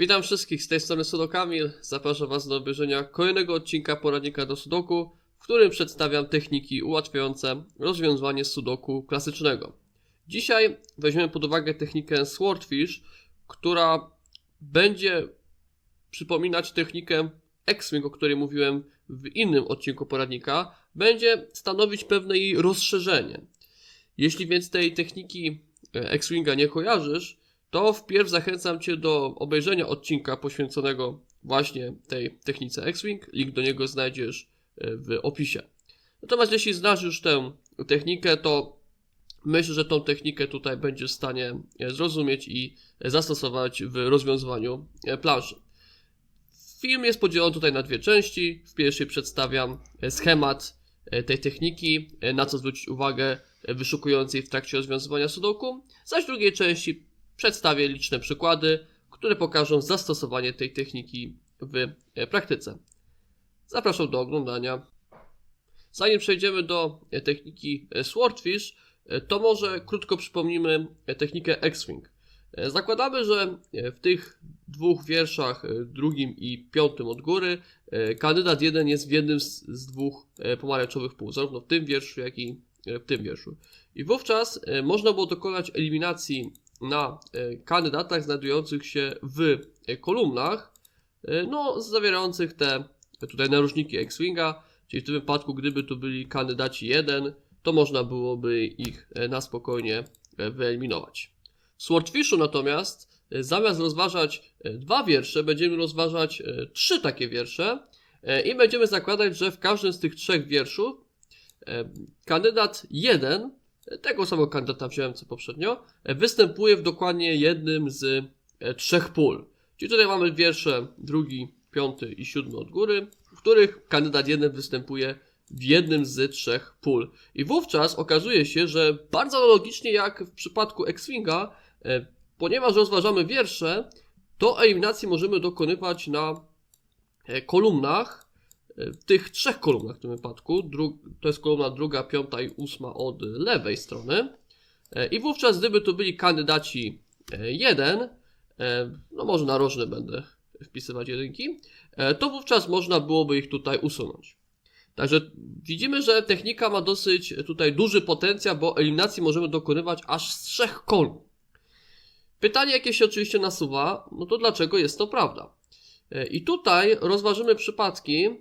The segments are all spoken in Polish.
Witam wszystkich z tej strony Sudokamil. Zapraszam Was do obejrzenia kolejnego odcinka poradnika do Sudoku, w którym przedstawiam techniki ułatwiające rozwiązywanie Sudoku klasycznego. Dzisiaj weźmiemy pod uwagę technikę Swordfish, która będzie przypominać technikę X-Wing, o której mówiłem w innym odcinku poradnika. Będzie stanowić pewne jej rozszerzenie. Jeśli więc tej techniki e, X-Winga nie kojarzysz, to wpierw zachęcam Cię do obejrzenia odcinka poświęconego właśnie tej technice X-Wing. Link do niego znajdziesz e, w opisie. Natomiast jeśli znasz już tę technikę, to myślę, że tą technikę tutaj będziesz w stanie e, zrozumieć i zastosować w rozwiązywaniu e, planszy. Film jest podzielony tutaj na dwie części. W pierwszej przedstawiam schemat tej techniki, na co zwrócić uwagę wyszukującej w trakcie rozwiązywania sudoku, zaś w drugiej części przedstawię liczne przykłady, które pokażą zastosowanie tej techniki w e, praktyce. Zapraszam do oglądania. Zanim przejdziemy do e, techniki e, Swordfish, to może krótko przypomnimy technikę X-Wing. Zakładamy, że w tych dwóch wierszach, drugim i piątym od góry, kandydat jeden jest w jednym z, dwóch pomarańczowych pół, zarówno w tym wierszu, jak i w tym wierszu. I wówczas można było dokonać eliminacji na e, kandydatach znajdujących się w e, kolumnach, e, no, zawierających te tutaj narożniki X-Winga, czyli w tym wypadku, gdyby tu byli kandydaci 1, to można byłoby ich na spokojnie wyeliminować. W Swordfishu natomiast, zamiast rozważać dwa wiersze, będziemy rozważać trzy takie wiersze i będziemy zakładać, że w każdym z tych trzech wierszów kandydat 1 tego samego kandydata wziąłem co poprzednio, e, występuje w dokładnie jednym z e, trzech pól. Czyli tutaj mamy wiersze drugi, piąty i siódmy od góry, w których kandydat jeden występuje w jednym z trzech pól. I wówczas okazuje się, że bardzo analogicznie jak w przypadku X-Winga, e, ponieważ rozważamy wiersze, to eliminacji możemy dokonywać na kolumnach, w tych trzech kolumnach w tym wypadku, to jest kolumna druga, piąta i ósma od lewej strony. E, I wówczas, gdyby tu byli kandydaci e, jeden, e, no może narożny będę wpisywać jedynki, e, to wówczas można byłoby ich tutaj usunąć. Także widzimy, że technika ma dosyć tutaj duży potencjał, bo eliminacji możemy dokonywać aż z trzech kolumn. Pytanie, jakie się oczywiście nasuwa, no to dlaczego jest to prawda? E, I tutaj rozważymy przypadki e,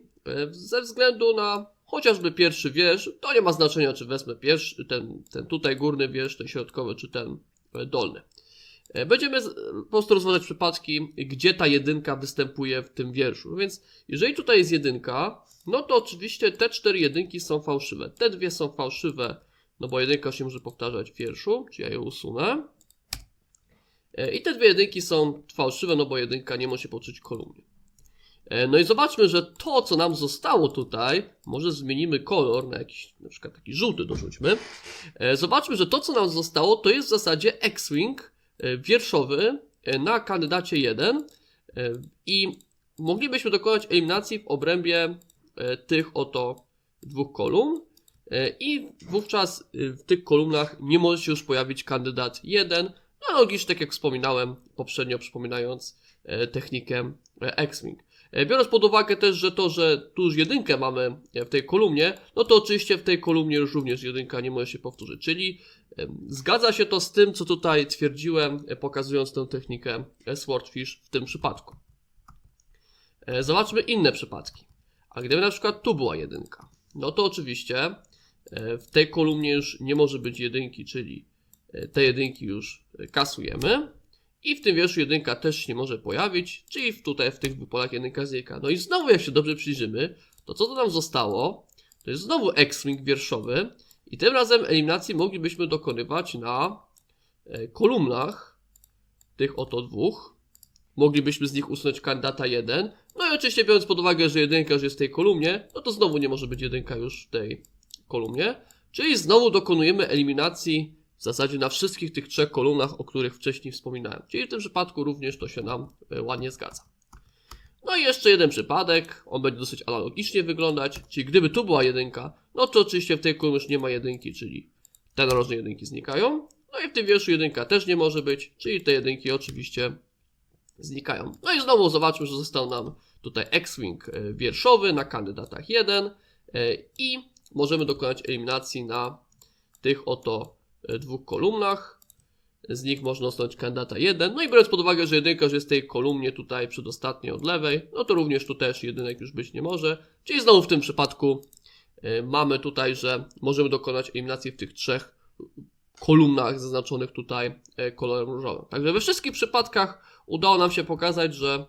ze względu na chociażby pierwszy wiersz. To nie ma znaczenia, czy wezmę pierwszy, ten, ten tutaj górny wiersz, ten środkowy, czy ten e, dolny. E, Będziemy po prostu rozważać przypadki, gdzie ta jedynka występuje w tym wierszu. Więc jeżeli tutaj jest jedynka, no to oczywiście te cztery jedynki są fałszywe. Te dwie są fałszywe, no bo jedynka się może powtarzać w wierszu, czyli ja je usunę. E, I te dwie jedynki są fałszywe, no bo jedynka nie może się poczuć kolumnie. E, No i zobaczmy, że to, co nam zostało tutaj, może zmienimy kolor na jakiś, na przykład taki żółty dorzućmy. E, Zobaczmy, że to, co nam zostało, to jest w zasadzie X-Wing e, wierszowy na kandydacie 1 e, i moglibyśmy dokonać eliminacji w obrębie tych oto dwóch kolumn i wówczas w tych kolumnach nie może się już pojawić kandydat 1, analogicznie tak jak wspominałem poprzednio, przypominając technikę X-Wing. E, Biorąc pod uwagę też, że to, że tu już jedynkę mamy e, w tej kolumnie, no to oczywiście w tej kolumnie już również jedynka nie może się powtórzyć. Czyli em, zgadza się to z tym, co tutaj twierdziłem, e, pokazując tę technikę e, Swordfish w tym przypadku. E, Zobaczmy inne przypadki. A gdyby na przykład tu była jedynka, no to oczywiście e, w tej kolumnie już nie może być jedynki, czyli e, te jedynki już e, kasujemy. I w tym wierszu jedynka też się może pojawić, czyli tutaj w tych polach jedynka znika. No i znowu jak się dobrze przyjrzymy, to co to nam zostało? To jest znowu X-Wing wierszowy i tym razem eliminacji moglibyśmy dokonywać na e, kolumnach tych oto dwóch. Moglibyśmy z nich usunąć kandydata 1. No i oczywiście biorąc pod uwagę, że jedynka już jest w tej kolumnie, no to znowu nie może być jedynka już w tej kolumnie. Czyli znowu dokonujemy eliminacji w zasadzie na wszystkich tych trzech kolumnach, o których wcześniej wspominałem. Czyli w tym przypadku również to się nam e, ładnie zgadza. No i jeszcze jeden przypadek, on będzie dosyć analogicznie wyglądać, czyli gdyby tu była jedynka, no to oczywiście w tej kolumnie już nie ma jedynki, czyli te narożne jedynki znikają. No i w tym wierszu jedynka też nie może być, czyli te jedynki oczywiście znikają. No i znowu zobaczmy, że został nam tutaj X-Wing e, wierszowy na kandydatach 1 e, i możemy dokonać eliminacji na tych oto dwóch kolumnach. Z nich można usunąć kandydata 1. No i biorąc pod uwagę, że jedynka już jest w tej kolumnie tutaj przedostatniej od lewej, no to również tu też jedynek już być nie może. Czyli znowu w tym przypadku y, mamy tutaj, że możemy dokonać eliminacji w tych trzech kolumnach zaznaczonych tutaj e, kolorem różowym. Także we wszystkich przypadkach udało nam się pokazać, że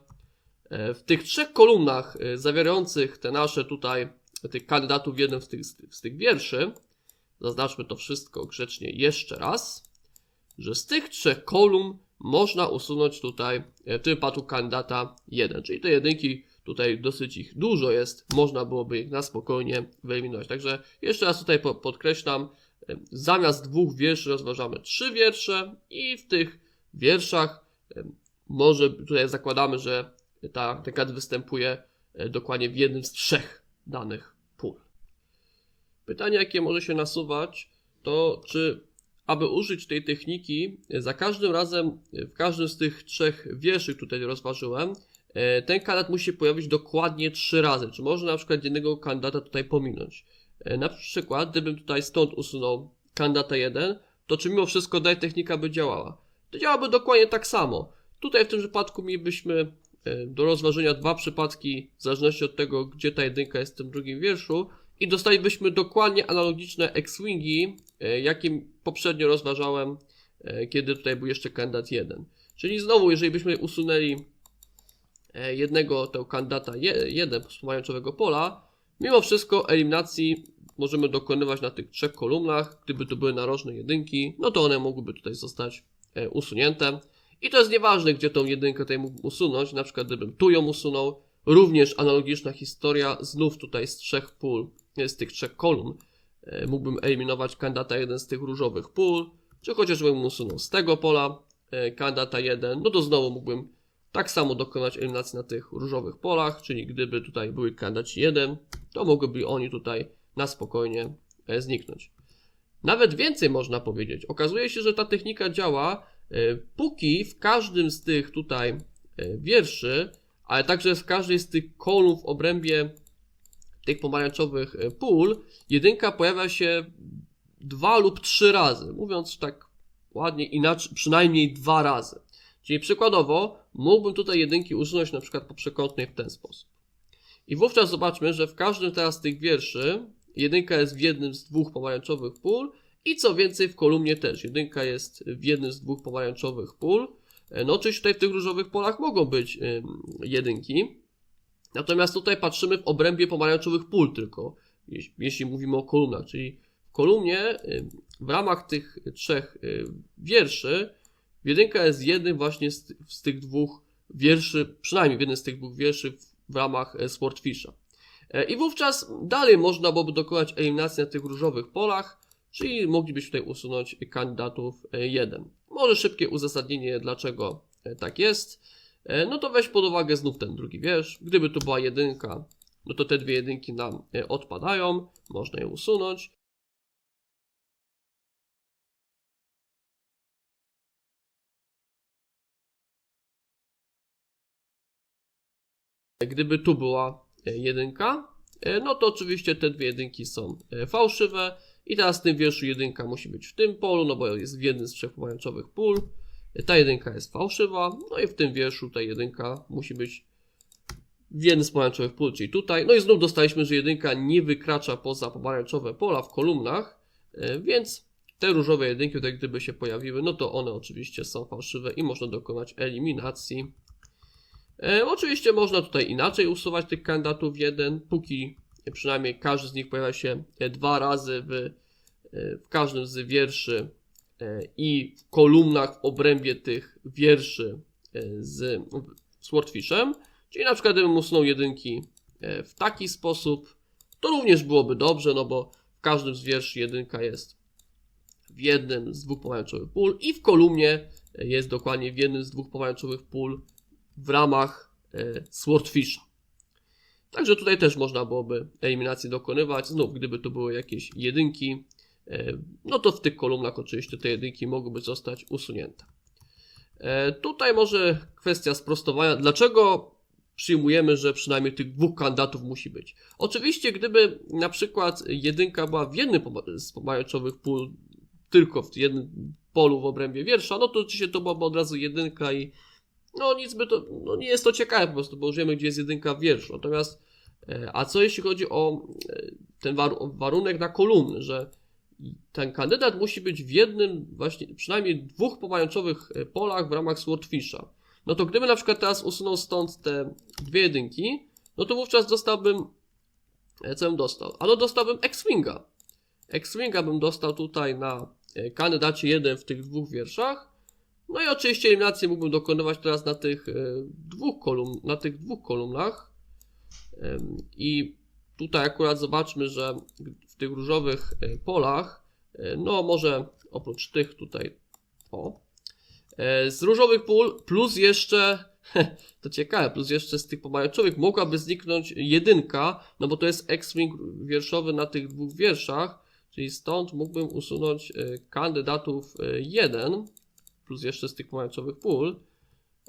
e, w tych trzech kolumnach e, zawierających te nasze tutaj, tych kandydatów w jednym z tych, z tych wierszy, zaznaczmy to wszystko grzecznie jeszcze raz, że z tych trzech kolumn można usunąć tutaj e, w tym wypadku kandydata 1, czyli te jedynki tutaj dosyć ich dużo jest, można byłoby ich na spokojnie wyeliminować. Także jeszcze raz tutaj po- podkreślam, e, zamiast dwóch wierszy rozważamy trzy wiersze i w tych wierszach e, może tutaj zakładamy, że ta, ten kandydat występuje dokładnie w jednym z trzech danych. Pytanie, jakie może się nasuwać, to czy aby użyć tej techniki, za każdym razem, w każdym z tych trzech wierszy, tutaj rozważyłem, e, ten kandydat musi pojawić dokładnie trzy razy. Czy można na przykład jednego kandydata tutaj pominąć? E, Na przykład, gdybym tutaj stąd usunął kandydata 1, to czy mimo wszystko dalej technika by działała? To działałaby dokładnie tak samo. Tutaj w tym przypadku mielibyśmy e, do rozważenia dwa przypadki, w zależności od tego, gdzie ta jedynka jest w tym drugim wierszu, i dostalibyśmy dokładnie analogiczne X-Wingi, e, jakim poprzednio rozważałem, e, kiedy tutaj był jeszcze kandydat 1. Czyli znowu, jeżeli byśmy usunęli e, jednego tego kandydata 1 z pomarańczowego pola, mimo wszystko eliminacji możemy dokonywać na tych trzech kolumnach. Gdyby to były narożne jedynki, no to one mogłyby tutaj zostać usunięte. I to jest nieważne, gdzie tą jedynkę tutaj mógł usunąć, na przykład gdybym tu ją usunął, również analogiczna historia, znów tutaj z trzech pól, z tych trzech kolumn, e, mógłbym eliminować kandydata 1 z tych różowych pól, czy chociażbym usunął z tego pola e, kandydata 1, no to znowu mógłbym tak samo dokonać eliminacji na tych różowych polach, czyli gdyby tutaj były kandydaci 1, to mogłyby oni tutaj na spokojnie e, zniknąć. Nawet więcej można powiedzieć. Okazuje się, że ta technika działa, póki w każdym z tych tutaj wierszy, ale także w każdej z tych kolumn w obrębie tych pomarańczowych e, pól, jedynka pojawia się dwa lub trzy razy. Mówiąc tak ładnie inaczej, przynajmniej dwa razy. Czyli przykładowo mógłbym tutaj jedynki usunąć na przykład po przekątnej w ten sposób. I wówczas zobaczmy, że w każdym teraz z tych wierszy jedynka jest w jednym z dwóch pomarańczowych pól i co więcej w kolumnie też. Jedynka jest w jednym z dwóch pomarańczowych pól. No oczywiście tutaj w tych różowych polach mogą być jedynki. Natomiast tutaj patrzymy w obrębie pomarańczowych pól tylko, jeśli, mówimy o kolumnach, czyli w kolumnie w ramach tych trzech wierszy jedynka jest jednym właśnie z, tych dwóch wierszy, przynajmniej jednym z tych dwóch wierszy w, w ramach e, Swordfisha. E, I wówczas dalej można byłoby dokonać eliminacji na tych różowych polach, czyli moglibyśmy tutaj usunąć kandydatów 1. Może szybkie uzasadnienie, dlaczego e, tak jest. E, No to weź pod uwagę znów ten drugi wiersz. Gdyby tu była jedynka, no to te dwie jedynki nam e, odpadają, można je usunąć. Gdyby tu była e, jedynka, e, no to oczywiście te dwie jedynki są e, fałszywe. I teraz w tym wierszu jedynka musi być w tym polu, no bo jest w jednym z trzech pomarańczowych pól. Ta jedynka jest fałszywa, no i w tym wierszu ta jedynka musi być w jednym z pomarańczowych pól, czyli tutaj. No i znów dostaliśmy, że jedynka nie wykracza poza pomarańczowe pola w kolumnach, e, więc te różowe jedynki tutaj gdyby się pojawiły, no to one oczywiście są fałszywe i można dokonać eliminacji. E, oczywiście można tutaj inaczej usuwać tych kandydatów jeden, póki przynajmniej każdy z nich pojawia się e, dwa razy w, e, w każdym z wierszy e, i w kolumnach w obrębie tych wierszy z Swordfishem. Czyli na przykład gdybym usunął jedynki w taki sposób, to również byłoby dobrze, no bo w każdym z wierszy jedynka jest w jednym z dwóch pomarańczowych pól i w kolumnie jest dokładnie w jednym z dwóch pomarańczowych pól w ramach Swordfisha. Także tutaj też można byłoby eliminacji dokonywać. Znów, gdyby to były jakieś jedynki, e, no to w tych kolumnach oczywiście te jedynki mogłyby zostać usunięte. E, tutaj może kwestia sprostowania. Dlaczego przyjmujemy, że przynajmniej tych dwóch kandydatów musi być? Oczywiście, gdyby na przykład jedynka była w jednym z pomarańczowych pól, tylko w jednym polu w obrębie wiersza, no to oczywiście to byłaby od razu jedynka i no nic by to, no nie jest to ciekawe po prostu, bo już wiemy, gdzie jest jedynka w wierszu. Natomiast, e, a co jeśli chodzi o e, ten warunek na kolumny, że ten kandydat musi być w jednym, właśnie przynajmniej dwóch pomarańczowych e, polach w ramach Swordfisha. No to gdyby na przykład teraz usunął stąd te dwie jedynki, no to wówczas dostałbym, co bym dostał? Ano dostałbym X-Winga. X-Winga bym dostał tutaj na kandydacie jeden w tych dwóch wierszach. No i oczywiście eliminację mógłbym dokonywać teraz na tych e, dwóch kolumn, na tych dwóch kolumnach. I tutaj akurat zobaczmy, że w tych różowych e, polach, e, no może oprócz tych tutaj, o, z różowych pól plus jeszcze, to ciekawe, plus jeszcze z tych pomarańczowych mogłaby zniknąć jedynka, no bo to jest X-Wing wierszowy na tych dwóch wierszach, czyli stąd mógłbym usunąć kandydatów 1 plus jeszcze z tych pomarańczowych pól.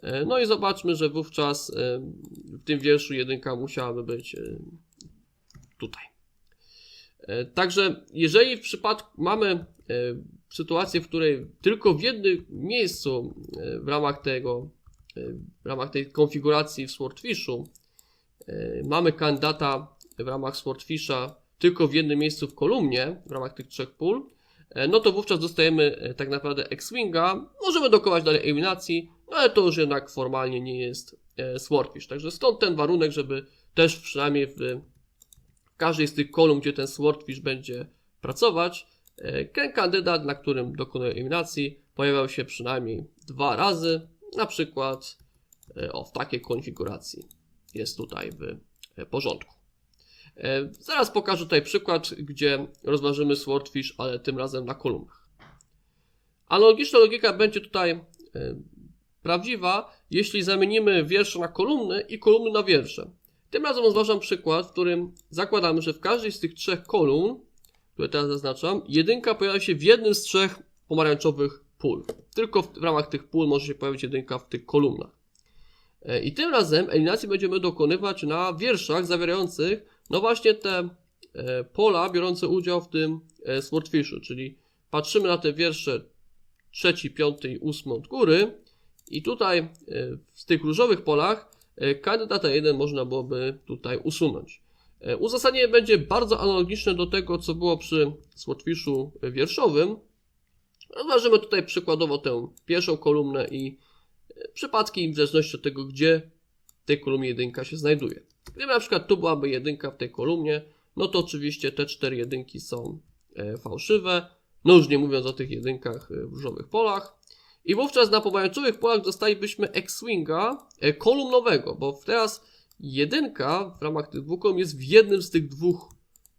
E, No i zobaczmy, że wówczas e, w tym wierszu jedynka musiałaby być e, tutaj. Także jeżeli w przypadku mamy sytuację, w której tylko w jednym miejscu w ramach tego, w ramach tej konfiguracji w Swordfishu mamy kandydata w ramach Swordfisha tylko w jednym miejscu w kolumnie, w ramach tych trzech pól, no to wówczas dostajemy e, tak naprawdę X-Winga. Możemy dokonać dalej eliminacji, ale to już jednak formalnie nie jest e, Swordfish. Także stąd ten warunek, żeby też przynajmniej w każdej z tych kolumn, gdzie ten Swordfish będzie pracować, e, ten kandydat, na którym dokonuje eliminacji, pojawiał się przynajmniej dwa razy, na przykład e, o, w takiej konfiguracji jest tutaj w e, porządku. E, Zaraz pokażę tutaj przykład, gdzie rozważymy Swordfish, ale tym razem na kolumnach. Analogiczna logika będzie tutaj e, prawdziwa, jeśli zamienimy wiersze na kolumny i kolumny na wiersze. Tym razem rozważam przykład, w którym zakładamy, że w każdej z tych trzech kolumn, które teraz zaznaczam, jedynka pojawia się w jednym z trzech pomarańczowych pól. Tylko w, w ramach tych pól może się pojawić jedynka w tych kolumnach. E, I tym razem eliminacji będziemy dokonywać na wierszach zawierających, no właśnie te e, pola biorące udział w tym e, Swordfishu, czyli patrzymy na te wiersze trzeci, piąty i ósmy od góry i tutaj e, w tych różowych polach kandydata 1 można byłoby tutaj usunąć. Uzasadnienie będzie bardzo analogiczne do tego, co było przy Swordfishu wierszowym. Rozważymy tutaj przykładowo tę pierwszą kolumnę i przypadki w zależności od tego, gdzie w tej kolumnie jedynka się znajduje. Gdyby na przykład tu byłaby jedynka w tej kolumnie, no to oczywiście te cztery jedynki są e, fałszywe, no już nie mówiąc o tych jedynkach e, w różowych polach. I wówczas na pomarańczowych polach dostalibyśmy X-Winga e, kolumnowego, bo teraz jedynka w ramach tych dwóch kolumn jest w jednym z tych dwóch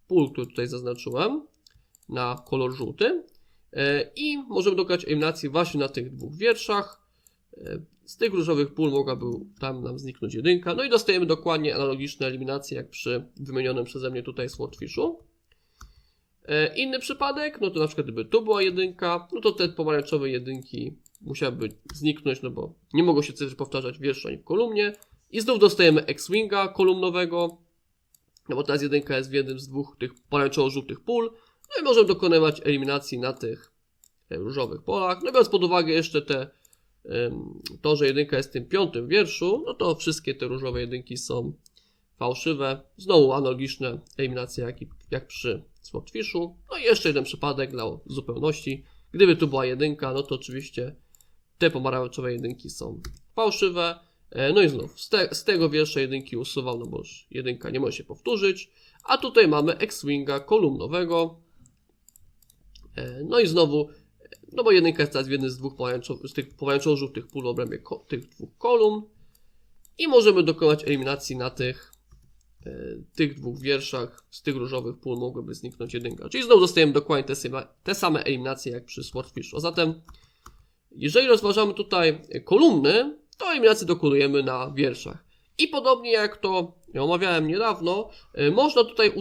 pól, które tutaj zaznaczyłem na kolor żółty. I możemy dokonać eliminacji właśnie na tych dwóch wierszach. Z tych różowych pól mogłaby tam nam zniknąć jedynka. No i dostajemy dokładnie analogiczne eliminacje jak przy wymienionym przeze mnie tutaj Swordfishu. E, Inny przypadek, no to na przykład gdyby tu była jedynka, no to te pomarańczowe jedynki musiałyby zniknąć, no bo nie mogą się cyfry powtarzać w wierszu ani w kolumnie. I znów dostajemy X-Winga kolumnowego, no bo teraz jedynka jest w jednym z dwóch tych pomarańczowo-żółtych pól. No i możemy dokonywać eliminacji na tych e, różowych polach. No biorąc pod uwagę jeszcze te, to, że jedynka jest w tym piątym wierszu, no to wszystkie te różowe jedynki są fałszywe. Znowu analogiczne eliminacje jak, jak przy Swordfishu. No i jeszcze jeden przypadek dla zupełności. Gdyby tu była jedynka, no to oczywiście te pomarańczowe jedynki są fałszywe. E, No i znów z, te, z tego wiersza jedynki usuwał, no bo już jedynka nie może się powtórzyć. A tutaj mamy X-Winga kolumnowego. E, No i znowu, no bo jedynka jest teraz w jednym z dwóch pomarańczowych, z tych pomarańczowo-żółtych pól w obrębie tych dwóch kolumn. I możemy dokonać eliminacji na tych, e, tych dwóch wierszach. Z tych różowych pól mogłyby zniknąć jedynka. Czyli znowu dostajemy dokładnie te same, te same eliminacje jak przy Swordfishu. A zatem, jeżeli rozważamy tutaj kolumny, to eliminację dokonujemy na wierszach. I podobnie jak to omawiałem niedawno, e, można tutaj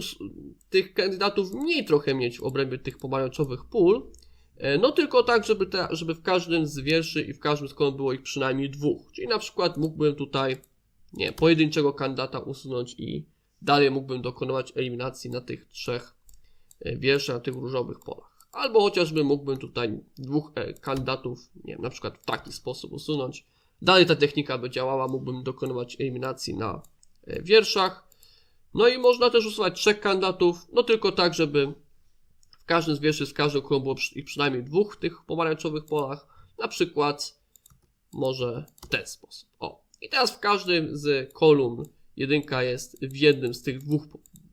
tych kandydatów mniej trochę mieć w obrębie tych pomarańczowych pól, No tylko tak, żeby, te, żeby w każdym z wierszy i w każdym z kolumn było ich przynajmniej dwóch. Czyli na przykład mógłbym tutaj nie, pojedynczego kandydata usunąć i dalej mógłbym dokonywać eliminacji na tych trzech e, wierszach, na tych różowych polach. Albo chociażby mógłbym tutaj dwóch e, kandydatów, nie wiem, na przykład w taki sposób usunąć. Dalej ta technika by działała, mógłbym dokonywać eliminacji na e, wierszach. No i można też usuwać trzech kandydatów, no tylko tak, żeby w każdym z wierszy, z każdego kolumnu było ich przynajmniej dwóch w tych pomarańczowych polach. Na przykład może w ten sposób. O. I teraz w każdym z kolumn jedynka jest w jednym z tych dwóch,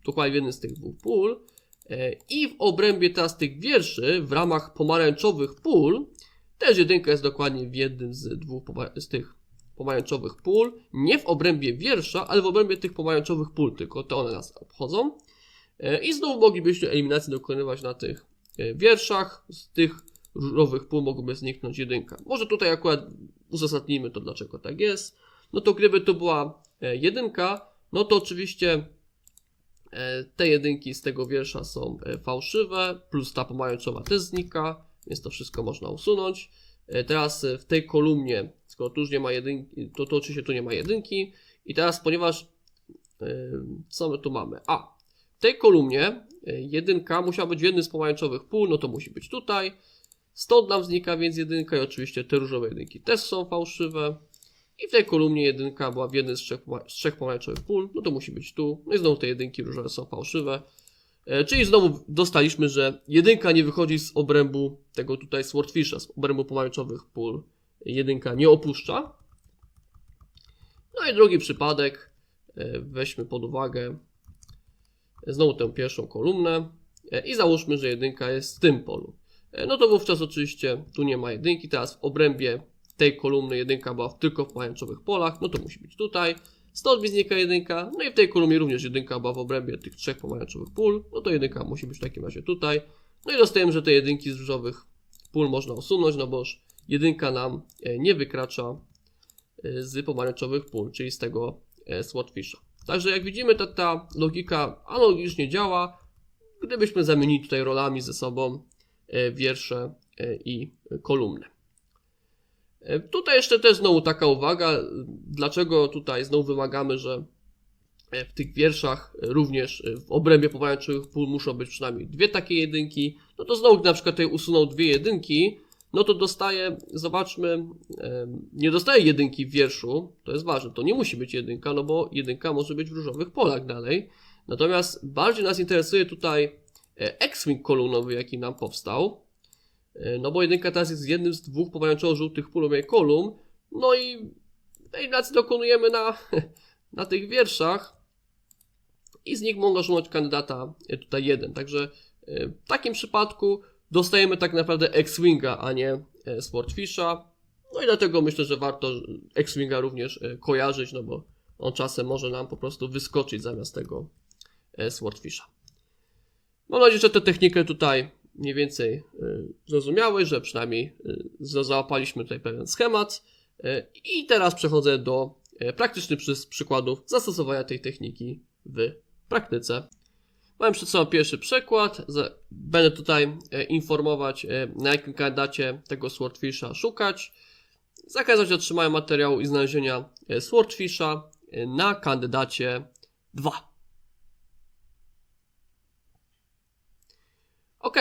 dokładnie w jednym z tych dwóch pól. E, I w obrębie teraz tych wierszy, w ramach pomarańczowych pól, też jedynka jest dokładnie w jednym z dwóch z tych pomarańczowych pól. Nie w obrębie wiersza, ale w obrębie tych pomarańczowych pól, tylko to one nas obchodzą. E, I znów moglibyśmy eliminacji dokonywać na tych e, wierszach. Z tych różowych pól mogłoby zniknąć jedynka. Może tutaj akurat uzasadnijmy to, dlaczego tak jest. No to gdyby to była e, jedynka, no to oczywiście te jedynki z tego wiersza są fałszywe, plus ta pomarańczowa też znika, więc to wszystko można usunąć. Teraz w tej kolumnie, skoro tu już nie ma jedynki, to, to oczywiście tu nie ma jedynki. I teraz, ponieważ co my tu mamy? A, tej kolumnie e, jedynka musiała być w jednym z pomarańczowych pól, no to musi być tutaj. Stąd nam znika więc jedynka i oczywiście te różowe jedynki też są fałszywe. I w tej kolumnie jedynka była w jednym z trzech, z trzech pomarańczowych pól, no to musi być tu. No i znowu te jedynki różowe są fałszywe. E, Czyli znowu dostaliśmy, że jedynka nie wychodzi z obrębu tego tutaj Swordfisha, z obrębu pomarańczowych pól. Jedynka nie opuszcza. No i drugi przypadek, e, weźmy pod uwagę znowu tę pierwszą kolumnę e, i załóżmy, że jedynka jest w tym polu. E, No to wówczas oczywiście tu nie ma jedynki, teraz w obrębie tej kolumny jedynka była tylko w pomarańczowych polach, no to musi być tutaj. Stąd mi znika jedynka, no i w tej kolumnie również jedynka była w obrębie tych trzech pomarańczowych pól, no to jedynka musi być w takim razie tutaj. No i dostajemy, że te jedynki z różowych pól można usunąć, no bo już jedynka nam e, nie wykracza z pomarańczowych pól, czyli z tego Swordfisha. Także jak widzimy, ta, ta logika analogicznie działa, gdybyśmy zamienili tutaj rolami ze sobą e, wiersze e, i kolumny. E, Tutaj jeszcze też znowu taka uwaga, dlaczego tutaj znowu wymagamy, że w tych wierszach również w obrębie pomarańczowych pól muszą być przynajmniej dwie takie jedynki. No to znowu, na przykład tutaj usunął dwie jedynki, no to dostaje, zobaczmy, nie dostaje jedynki w wierszu, to jest ważne, to nie musi być jedynka, no bo jedynka może być w różowych polach dalej. Natomiast bardziej nas interesuje tutaj e, X-Wing kolumnowy, jaki nam powstał. E, No bo jedynka teraz jest jednym z dwóch pomarańczowo-żółtych pól kolumn. No i eliminacji dokonujemy na, na tych wierszach. I z nich można usunąć kandydata e, tutaj jeden. Także w takim przypadku dostajemy tak naprawdę X-Winga, a nie e, Swordfisha. No i dlatego myślę, że warto X-Winga również e, kojarzyć, no bo on czasem może nam po prostu wyskoczyć zamiast tego e, Swordfisha. Mam nadzieję, że tę technikę tutaj mniej więcej zrozumiałeś, że przynajmniej za- załapaliśmy tutaj pewien schemat. I teraz przechodzę do praktycznych przy- przykładów zastosowania tej techniki w praktyce. Mam przed sobą pierwszy przykład. Będę tutaj y, informować, y, na jakim kandydacie tego Swordfisha szukać. Zakazać otrzymania materiału i znalezienia y, Swordfisha na kandydacie 2. Ok,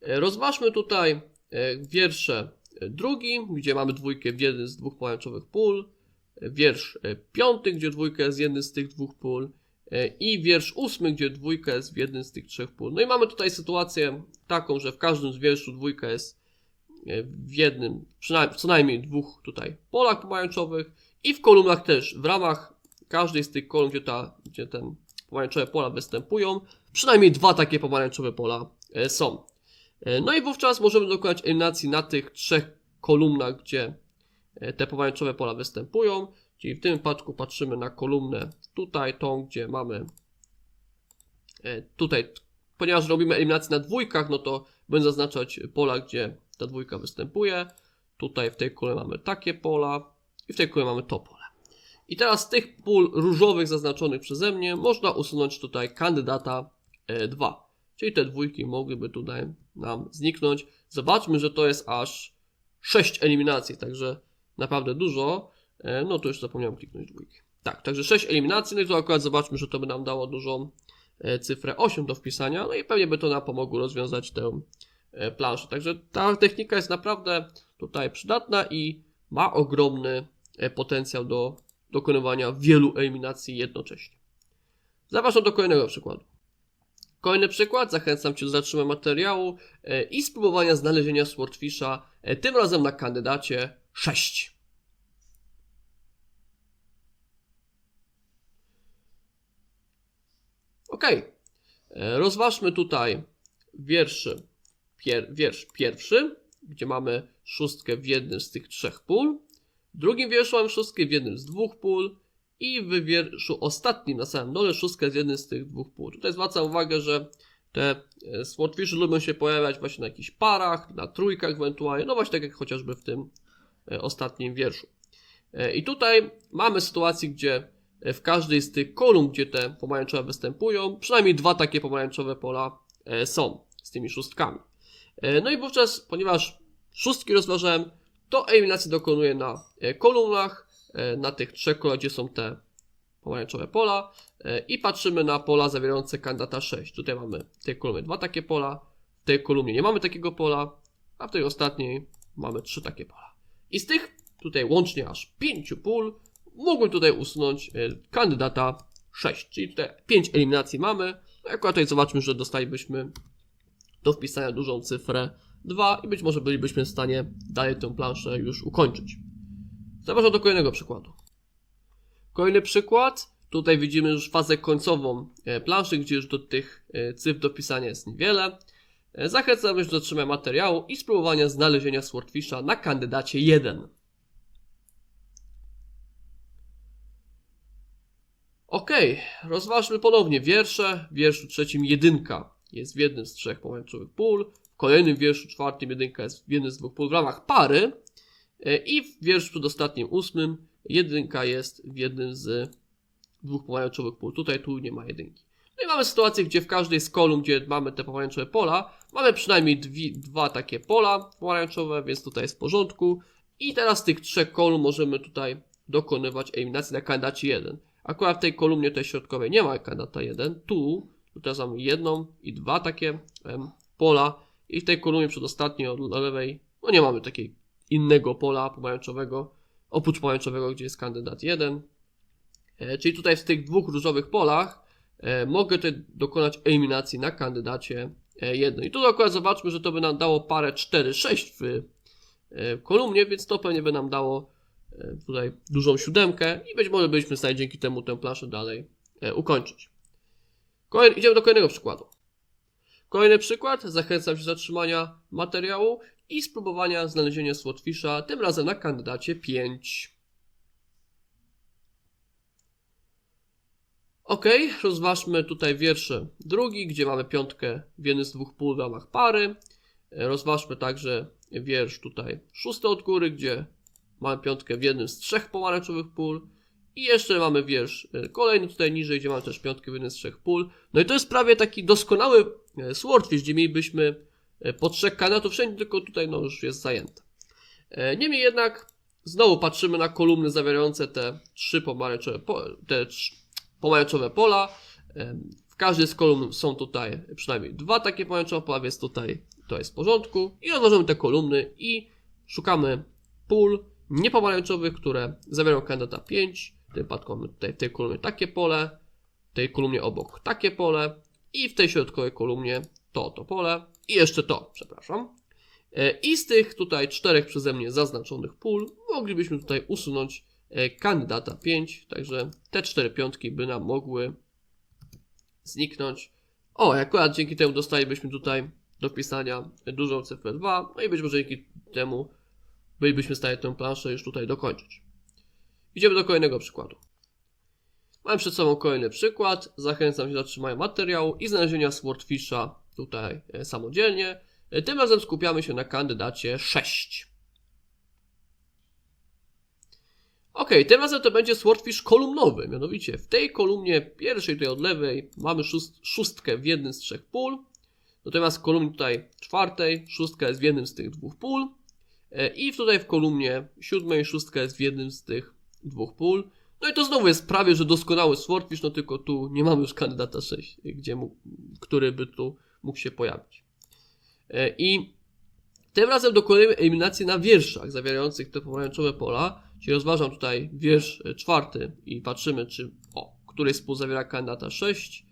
rozważmy tutaj e, wiersze e, drugi, gdzie mamy dwójkę w jednym z dwóch pomarańczowych pól, e, wiersz e, piąty, gdzie jest w jednym z tych dwóch pól e, i wiersz ósmy, gdzie dwójka jest w jednym z tych trzech pól. No i mamy tutaj sytuację taką, że w każdym z wierszu dwójka jest e, w jednym, przynajmniej, co najmniej dwóch tutaj polach pomarańczowych i w kolumnach też, w ramach każdej z tych kolumn, gdzie, ta, gdzie ten pomarańczowe pola występują, przynajmniej dwa takie pomarańczowe pola e, są. E, No i wówczas możemy dokonać eliminacji na tych trzech kolumnach, gdzie e, te pomarańczowe pola występują. Czyli w tym wypadku patrzymy na kolumnę tutaj, tą, gdzie mamy e, tutaj, ponieważ robimy eliminację na dwójkach, no to będę zaznaczać pola, gdzie ta dwójka występuje. Tutaj w tej kolumnie mamy takie pola i w tej kolumnie mamy to pole. I teraz z tych pól różowych zaznaczonych przeze mnie można usunąć tutaj kandydata 2. Czyli te dwójki mogłyby tutaj nam zniknąć. Zobaczmy, że to jest aż 6 eliminacji, także naprawdę dużo. E, No to już zapomniałem kliknąć dwójki. Tak, także 6 eliminacji, no i tu akurat zobaczmy, że to by nam dało dużą e, cyfrę 8 do wpisania, no i pewnie by to nam pomogło rozwiązać tę e, planszę. Także ta technika jest naprawdę tutaj przydatna i ma ogromny potencjał do dokonywania wielu eliminacji jednocześnie. Zapraszam do kolejnego przykładu. Kolejny przykład, zachęcam Cię do zatrzymania materiału i spróbowania znalezienia Swordfisha, tym razem na kandydacie 6. Ok, rozważmy tutaj wierszy, pier, wiersz pierwszy, gdzie mamy szóstkę w jednym z tych trzech pól. W drugim wierszu mamy szóstkę w jednym z dwóch pól i w wierszu ostatnim na samym dole szóstkę z jednym z tych dwóch pól. Tutaj zwracam uwagę, że te e, swordfishy lubią się pojawiać właśnie na jakichś parach, na trójkach ewentualnie, no właśnie tak jak chociażby w tym e, ostatnim wierszu. E, I tutaj mamy sytuację, gdzie e, w każdej z tych kolumn, gdzie te pomarańczowe występują, przynajmniej dwa takie pomarańczowe pola e, są z tymi szóstkami. E, No i wówczas, ponieważ szóstki rozważałem, to eliminacji dokonuję na e, kolumnach, e, na tych trzech kolach, gdzie są te pomarańczowe pola e, i patrzymy na pola zawierające kandydata 6. Tutaj mamy w tej kolumnie dwa takie pola, w tej kolumnie nie mamy takiego pola, a w tej ostatniej mamy trzy takie pola. I z tych tutaj łącznie aż pięciu pól mógłbym tutaj usunąć e, kandydata 6, czyli tutaj 5 eliminacji mamy. No tutaj zobaczmy, że dostalibyśmy do wpisania dużą cyfrę 2 i być może bylibyśmy w stanie dalej tę planszę już ukończyć. Zapraszam do kolejnego przykładu. Kolejny przykład. Tutaj widzimy już fazę końcową e, planszy, gdzie już do tych e, cyfr do pisania jest niewiele. Zachęcam już do trzymania materiału i spróbowania znalezienia Swordfisha na kandydacie 1. Ok, rozważmy ponownie wiersze. W wierszu trzecim jedynka jest w jednym z trzech pomarańczowych pól. W kolejnym wierszu czwartym jedynka jest w jednym z dwóch pól w ramach pary. E, I w wierszu przedostatnim ósmym jedynka jest w jednym z dwóch pomarańczowych pól. Tutaj tu nie ma jedynki. No i mamy sytuację, gdzie w każdej z kolumn, gdzie mamy te pomarańczowe pola, mamy przynajmniej dwie, dwa takie pola pomarańczowe, więc tutaj jest w porządku. I teraz z tych trzech kolumn możemy tutaj dokonywać eliminacji na kandydacie 1. Akurat w tej kolumnie tej środkowej nie ma kandydata 1. Tu, tu teraz mamy jedną i dwa takie em, pola. I w tej kolumnie przedostatniej od lewej, no nie mamy takiej innego pola pomarańczowego, oprócz pomarańczowego, gdzie jest kandydat 1. E, czyli tutaj w tych dwóch różowych polach e, mogę tutaj dokonać eliminacji na kandydacie e, 1. I tu akurat zobaczmy, że to by nam dało parę 4-6 w e, kolumnie, więc to pewnie by nam dało e, tutaj dużą siódemkę i być może byliśmy w stanie dzięki temu tę planszę dalej e, ukończyć. Idziemy do kolejnego przykładu. Kolejny przykład, zachęcam się do zatrzymania materiału i spróbowania znalezienia Swordfisha, tym razem na kandydacie 5. Ok, rozważmy tutaj wiersze drugi, gdzie mamy piątkę w jednym z dwóch pól w ramach pary. E, Rozważmy także wiersz tutaj szósty od góry, gdzie mamy piątkę w jednym z trzech pomarańczowych pól. I jeszcze mamy wiersz e, kolejny tutaj niżej, gdzie mamy też piątkę w jednym z trzech pól. No i to jest prawie taki doskonały e, swordfish, gdzie mielibyśmy e, po trzech kandydatów wszędzie, tylko tutaj no już jest zajęte. Niemniej jednak znowu patrzymy na kolumny zawierające te trzy pomarańczowe, po, te trz- pomarańczowe pola. W każdej z kolumn są tutaj przynajmniej dwa takie pomarańczowe pola, więc tutaj to jest w porządku. I rozłożymy te kolumny i szukamy pól niepomarańczowych, które zawierają kandydata 5. W tym tutaj w tej kolumnie takie pole, w tej kolumnie obok takie pole i w tej środkowej kolumnie to, to pole i jeszcze to, przepraszam. E, I z tych tutaj czterech przeze mnie zaznaczonych pól moglibyśmy tutaj usunąć e, kandydata 5, także te cztery piątki by nam mogły zniknąć. O, akurat dzięki temu dostalibyśmy tutaj do pisania dużą cyfrę 2, no i być może dzięki temu bylibyśmy w stanie tę planszę już tutaj dokończyć. Idziemy do kolejnego przykładu. Mam przed sobą kolejny przykład. Zachęcam się do trzymania materiału i znalezienia Swordfisha tutaj e, samodzielnie. E, Tym razem skupiamy się na kandydacie 6. Ok, tym razem to będzie Swordfish kolumnowy. Mianowicie w tej kolumnie pierwszej, tutaj od lewej, mamy szóst, szóstkę w jednym z trzech pól. Natomiast w kolumnie tutaj czwartej szóstka jest w jednym z tych dwóch pól i tutaj w kolumnie siódmej szóstka jest w jednym z tych dwóch pól. No i to znowu jest prawie, że doskonały swordfish, no tylko tu nie mamy już kandydata 6, gdzie mógł, który by tu mógł się pojawić. E, I tym razem dokonujemy eliminacji na wierszach zawierających te pomarańczowe pola, czyli rozważam tutaj wiersz e, czwarty i patrzymy, czy o, który z pól zawiera kandydata 6.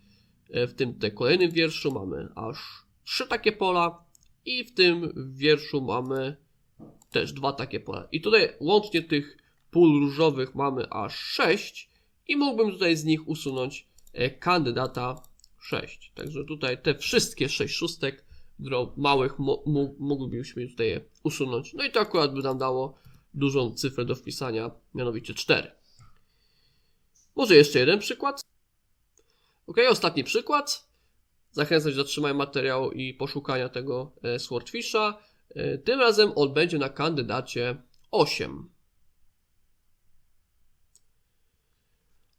E, W tym tutaj kolejnym wierszu mamy aż trzy takie pola i w tym wierszu mamy też dwa takie pola. I tutaj łącznie tych pól różowych mamy aż 6 i mógłbym tutaj z nich usunąć e, kandydata 6. Także tutaj te wszystkie 6 szóstek małych mo- mo- moglibyśmy tutaj je usunąć. No i to akurat by nam dało dużą cyfrę do wpisania, mianowicie 4. Może jeszcze jeden przykład? Ok, ostatni przykład. Zachęcam do trzymania materiału i poszukania tego e, Swordfisha. E, Tym razem on będzie na kandydacie 8.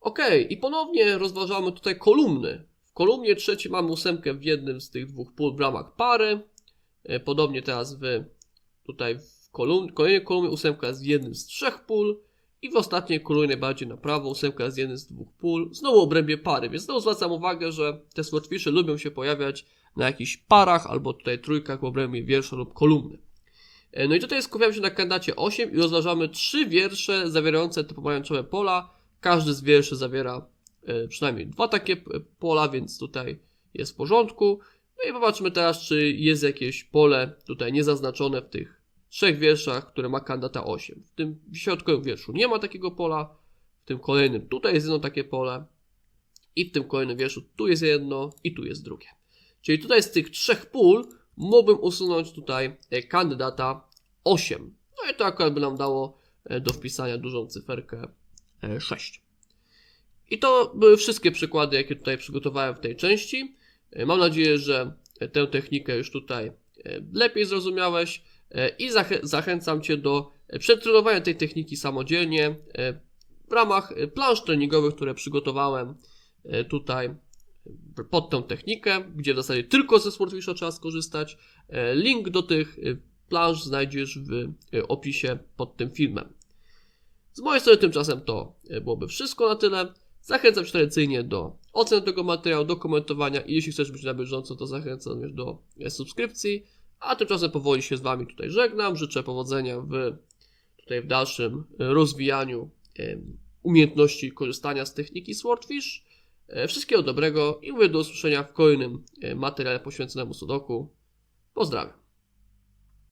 Ok, i ponownie rozważamy tutaj kolumny. W kolumnie trzeciej mamy ósemkę w jednym z tych dwóch pól w ramach pary. E, Podobnie teraz w, tutaj w kolejnej kolumnie ósemka w jednym z trzech pól. I w ostatniej kolumnie najbardziej na prawo ósemka w jednym z dwóch pól. Znowu obrębie pary, więc znowu zwracam uwagę, że te swordfishy lubią się pojawiać na jakichś parach albo tutaj trójkach w obrębie wiersza lub kolumny. E, No i tutaj skupiamy się na kandydacie 8 i rozważamy trzy wiersze zawierające te pomarańczowe pola. Każdy z wierszy zawiera e, przynajmniej dwa takie p- pola, więc tutaj jest w porządku. No i popatrzmy teraz, czy jest jakieś pole tutaj niezaznaczone w tych trzech wierszach, które ma kandydata 8. W tym środkowym wierszu nie ma takiego pola, w tym kolejnym tutaj jest jedno takie pole i w tym kolejnym wierszu tu jest jedno i tu jest drugie. Czyli tutaj z tych trzech pól mógłbym usunąć tutaj e, kandydata 8. No i to akurat by nam dało e, do wpisania dużą cyferkę e, 6. I to były wszystkie przykłady, jakie tutaj przygotowałem w tej części. E, Mam nadzieję, że tę technikę już tutaj e, lepiej zrozumiałeś e, i zachę- zachęcam Cię do e, przetrenowania tej techniki samodzielnie e, w ramach e, plansz treningowych, które przygotowałem e, tutaj pod tę technikę, gdzie w zasadzie tylko ze Swordfisha trzeba skorzystać. E, Link do tych e, plansz znajdziesz w e, opisie pod tym filmem. Z mojej strony tymczasem to byłoby wszystko na tyle. Zachęcam Cię tradycyjnie do oceny tego materiału, do komentowania i jeśli chcesz być na bieżąco, to zachęcam również do subskrypcji. A tymczasem powoli się z Wami tutaj żegnam. Życzę powodzenia w, tutaj w dalszym rozwijaniu umiejętności korzystania z techniki Swordfish. E, Wszystkiego dobrego i mówię do usłyszenia w kolejnym e, materiale poświęconemu Sudoku. Pozdrawiam.